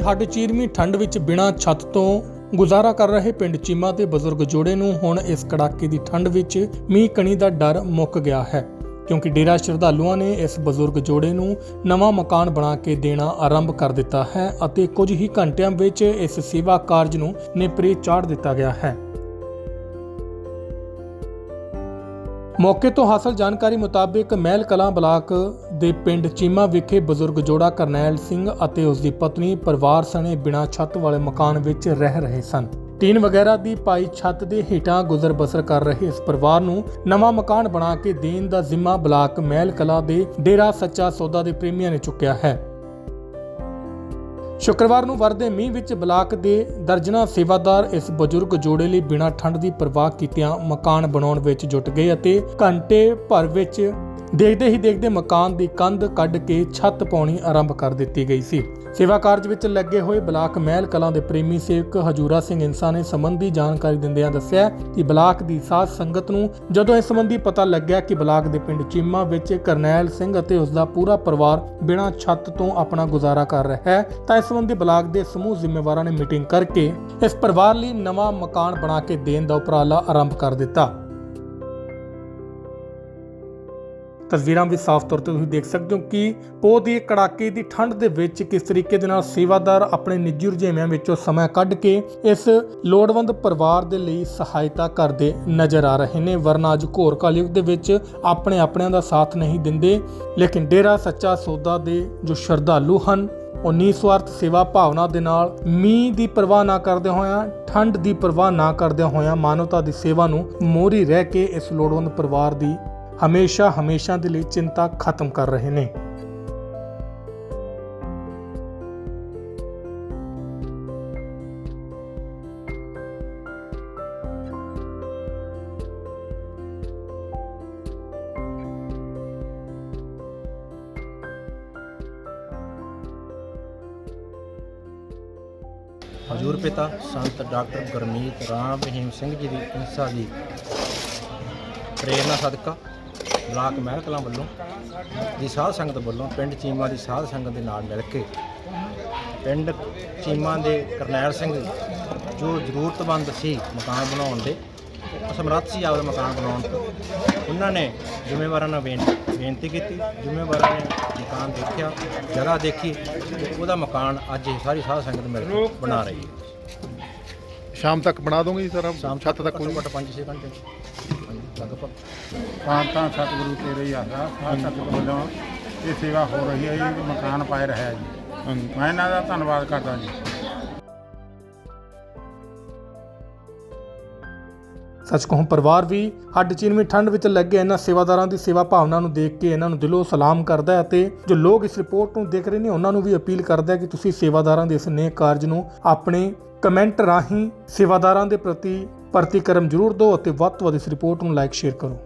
ਹੱਡ ਚੀਰਮੀ ਠੰਡ ਵਿੱਚ ਬਿਨਾਂ ਛੱਤ ਤੋਂ ਗੁਜ਼ਾਰਾ ਕਰ ਰਹੇ ਪਿੰਡ ਚੀਮਾ ਦੇ ਬਜ਼ੁਰਗ ਜੋੜੇ ਨੂੰ ਹੁਣ ਇਸ ਕੜਾਕੇ ਦੀ ਠੰਡ ਵਿੱਚ ਮੀਂਹ ਕਣੀ ਦਾ ਡਰ ਮੁੱਕ ਗਿਆ ਹੈ, ਕਿਉਂਕਿ ਡੇਰਾ ਸ਼ਰਧਾਲੂਆਂ ਨੇ ਇਸ ਬਜ਼ੁਰਗ ਜੋੜੇ ਨੂੰ ਨਵਾਂ ਮਕਾਨ ਬਣਾ ਕੇ ਦੇਣਾ ਆਰੰਭ ਕਰ ਦਿੱਤਾ ਹੈ ਅਤੇ ਕੁਝ ਹੀ ਘੰਟਿਆਂ ਵਿੱਚ ਇਸ ਸੇਵਾ ਕਾਰਜ ਨੂੰ ਨੇਪਰੇ ਚਾੜ ਦਿੱਤਾ ਗਿਆ ਹੈ। ਮੌਕੇ ਤੋਂ ਹਾਸਲ ਜਾਣਕਾਰੀ ਮੁਤਾਬਿਕ ਮਹਿਲ ਕਲਾਂ ਬਲਾਕ ਦੇ ਪਿੰਡ ਚੀਮਾ ਵਿਖੇ ਬਜ਼ੁਰਗ ਜੋੜਾ ਕਰਨੈਲ ਸਿੰਘ ਅਤੇ ਉਸ ਦੀ ਪਤਨੀ ਪਰਿਵਾਰ ਸਣੇ ਬਿਨਾਂ ਛੱਤ ਵਾਲੇ ਮਕਾਨ ਵਿੱਚ ਰਹਿ ਰਹੇ ਸਨ। ਟੀਨ ਵਗੈਰਾ ਦੀ ਪਾਈ ਛੱਤ ਦੇ ਹੇਠਾਂ ਗੁਜ਼ਰ ਬਸਰ ਕਰ ਰਹੇ ਇਸ ਪਰਿਵਾਰ ਨੂੰ ਨਵਾਂ ਮਕਾਨ ਬਣਾ ਕੇ ਦੇਣ ਦਾ ਜ਼ਿੰਮਾ ਬਲਾਕ ਮਹਿਲ ਕਲਾਂ ਦੇ ਡੇਰਾ ਸੱਚਾ ਸੌਦਾ ਦੇ ਪ੍ਰੇਮੀਆਂ ਨੇ ਚੁੱਕਿਆ ਹੈ। ਸ਼ੁੱਕਰਵਾਰ ਨੂੰ ਵਰਦੇ ਮੀਂਹ ਵਿੱਚ ਬਲਾਕ ਦੇ ਦਰਜਨਾ ਸੇਵਾਦਾਰ ਇਸ ਬਜ਼ੁਰਗ ਜੋੜੇ ਲਈ ਬਿਨਾਂ ਠੰਡ ਦੀ ਪਰਵਾਹ ਕੀਤਿਆਂ ਮਕਾਨ ਬਣਾਉਣ ਵਿੱਚ ਜੁਟ ਗਏ ਅਤੇ ਘੰਟੇ ਭਰ ਵਿੱਚ ਦੇਖਦੇ ਹੀ ਦੇਖਦੇ ਮਕਾਨ ਦੀ ਕੰਧ ਕੱਢ ਕੇ ਛੱਤ ਪਾਉਣੀ ਆਰੰਭ ਕਰ ਦਿੱਤੀ ਗਈ ਸੀ। ਸੇਵਾ ਕਾਰਜ ਵਿੱਚ ਲੱਗੇ ਹੋਏ ਬਲਾਕ ਮਹਿਲ ਕਲਾਂ ਦੇ ਪ੍ਰੇਮੀ ਸੇਵਕ ਹਜੂਰਾ ਸਿੰਘ ਇੰਸਾ ਨੇ ਸੰਬੰਧੀ ਜਾਣਕਾਰੀ ਦਿੰਦਿਆਂ ਦੱਸਿਆ ਕਿ ਬਲਾਕ ਦੀ ਸਾਧ ਸੰਗਤ ਨੂੰ ਜਦੋਂ ਇਸ ਸੰਬੰਧੀ ਪਤਾ ਲੱਗਿਆ ਕਿ ਬਲਾਕ ਦੇ ਪਿੰਡ ਚੀਮਾ ਵਿੱਚ ਕਰਨੈਲ ਸਿੰਘ ਅਤੇ ਉਸ ਦਾ ਪੂਰਾ ਪਰਿਵਾਰ ਬਿਨਾਂ ਛੱਤ ਤੋਂ ਆਪਣਾ ਗੁਜ਼ਾਰਾ ਕਰ ਰਿਹਾ ਹੈ, ਤਾਂ ਇਸ ਸੰਬੰਧੀ ਬਲਾਕ ਦੇ ਸਮੂਹ ਜ਼ਿੰਮੇਵਾਰਾਂ ਨੇ ਮੀਟਿੰਗ ਕਰਕੇ ਇਸ ਪਰਿਵਾਰ ਲਈ ਨਵਾਂ ਮਕਾਨ ਬਣਾ ਕੇ ਦੇਣ ਦਾ ਉਪਰਾਲਾ ਆਰੰਭ ਕਰ ਦਿੱਤਾ। ਤਸਵੀਰਾਂ ਵੀ ਸਾਫ਼ ਤੌਰ ਤੇ ਤੁਸੀਂ ਦੇਖ ਸਕਦੇ ਹੋ ਕਿ ਪੋਹ ਦੀ ਕੜਾਕੇ ਦੀ ਠੰਡ ਦੇ ਵਿੱਚ ਕਿਸ ਤਰੀਕੇ ਦੇ ਨਾਲ ਸੇਵਾਦਾਰ ਆਪਣੇ ਨਿੱਜੀ ਰੁਝੇਵਿਆਂ ਵਿੱਚੋਂ ਸਮਾਂ ਕੱਢ ਕੇ ਇਸ ਲੋੜਵੰਦ ਪਰਿਵਾਰ ਦੇ ਲਈ ਸਹਾਇਤਾ ਕਰਦੇ ਨਜ਼ਰ ਆ ਰਹੇ ਨੇ। ਵਰਨਾ ਅੱਜ ਘੋਰ ਕਲਯੁਗ ਦੇ ਵਿੱਚ ਆਪਣੇ ਆਪਣਿਆਂ ਦਾ ਸਾਥ ਨਹੀਂ ਦਿੰਦੇ, ਲੇਕਿਨ ਡੇਰਾ ਸੱਚਾ ਸੌਦਾ ਦੇ ਜੋ ਸ਼ਰਧਾਲੂ ਹਨ, ਉਹ ਨਿਸਵਾਰਥ ਸੇਵਾ ਭਾਵਨਾ ਦੇ ਨਾਲ ਮੀਂਹ ਦੀ ਪਰਵਾਹ ਨਾ ਕਰਦੇ ਹੋਇਆਂ, ਠੰਡ ਦੀ ਪਰਵਾਹ ਨਾ ਕਰਦੇ ਹੋਇਆਂ ਮਾਨਵਤਾ ਦੀ ਸੇਵਾ ਨੂੰ ਮੋਰੀ ਰਹਿ ਕੇ ਇਸ ਲੋੜਵੰਦ ਪਰਿਵਾਰ ਦੀ ਹਮੇਸ਼ਾ ਹਮੇਸ਼ਾ ਦੇ ਲਈ ਚਿੰਤਾ ਖਤਮ ਕਰ ਰਹੇ ਨੇ। ਹਜੂਰ ਪਿਤਾ ਸੰਤ ਡਾਕਟਰ ਗੁਰਮੀਤ ਰਾਮ ਰਹੀਮ ਸਿੰਘ ਜੀ ਦੀ ਇੰਸਾ ਦੀ ਪ੍ਰੇਰਨਾ ਸਦਕਾ ਬਲਾਕ ਮਹਿਲ ਕਲਾਂ ਵੱਲੋਂ ਦੀ ਸਾਧ ਸੰਗਤ ਵੱਲੋਂ ਪਿੰਡ ਚੀਮਾ ਦੀ ਸਾਧ ਸੰਗਤ ਦੇ ਨਾਲ ਮਿਲ ਕੇ ਪਿੰਡ ਚੀਮਾ ਦੇ ਕਰਨੈਲ ਸਿੰਘ ਜੋ ਜ਼ਰੂਰਤਮੰਦ ਸੀ ਮਕਾਨ ਬਣਾਉਣ ਦੇ ਅਸਮਰੱਥ ਸੀ ਆਪਦਾ ਮਕਾਨ ਬਣਾਉਣ ਤੋਂ। ਉਹਨਾਂ ਨੇ ਜ਼ਿੰਮੇਵਾਰਾਂ ਨਾਲ ਬੇਨ- ਬੇਨਤੀ ਕੀਤੀ ਜ਼ਿੰਮੇਵਾਰਾਂ ਨੇ ਮਕਾਨ ਦੇਖਿਆ ਜਗ੍ਹਾ ਦੇਖੀ ਤੇ ਉਹਦਾ ਮਕਾਨ ਅੱਜ ਇਹ ਸਾਰੀ ਸਾਧ ਸੰਗਤ ਮਿਲ ਕੇ ਬਣਾ ਰਹੀ ਹੈ। ਸ਼ਾਮ ਤੱਕ ਬਣਾ ਦੋਗੇ ਜੀ ਸਾਰਾ? ਸ਼ਾਮ ਛੱਤ ਤੱਕ ਘੱਟੋ ਘੱਟ 5-6 ਘੰਟੇ। ਲਗਭਗ ਤਾਂ ਤਾਂ ਸਤਿਗੁਰੂ ਤੇਰੇ ਹੀ ਆਸਰਾ ਸਾਧ ਸੰਗਤ ਵੱਲੋਂ ਇਹ ਸੇਵਾ ਹੋ ਰਹੀ ਹੈ ਜੀ ਮਕਾਨ ਪਾਏ ਰਿਹਾ ਜੀ। ਮੈਂ ਇਹਨਾਂ ਦਾ ਧੰਨਵਾਦ ਕਰਦਾ ਜੀ। ਸੱਚ ਕਹੂੰ ਪਰਿਵਾਰ ਵੀ ਹੱਡ ਚੀਨਵੀਂ ਠੰਡ ਵਿੱਚ ਲੱਗੇ ਇਹਨਾਂ ਸੇਵਾਦਾਰਾਂ ਦੀ ਸੇਵਾ ਭਾਵਨਾ ਨੂੰ ਦੇਖ ਕੇ ਇਹਨਾਂ ਨੂੰ ਦਿਲੋਂ ਸਲਾਮ ਕਰਦਾ ਹੈ ਅਤੇ ਜੋ ਲੋਕ ਇਸ ਰਿਪੋਰਟ ਨੂੰ ਦੇਖ ਰਹੇ ਨੇ ਉਹਨਾਂ ਨੂੰ ਵੀ ਅਪੀਲ ਕਰਦਾ ਹੈ ਕਿ ਤੁਸੀਂ ਸੇਵਾਦਾਰਾਂ ਦੇ ਇਸ ਨੇਕ ਕਾਰਜ ਨੂੰ ਆਪਣੇ ਕਮੈਂਟ ਰਾਹੀਂ ਸੇਵਾਦਾਰਾਂ ਦੇ ਪ੍ਰਤੀ ਪ੍ਰਤੀਕਰਮ ਜ਼ਰੂਰ ਦਿਓ ਅਤੇ ਵੱਧ ਤੋਂ ਵੱਧ ਇਸ ਰਿਪੋਰਟ ਨੂੰ ਲਾਈਕ ਸ਼ੇਅਰ ਕਰੋ।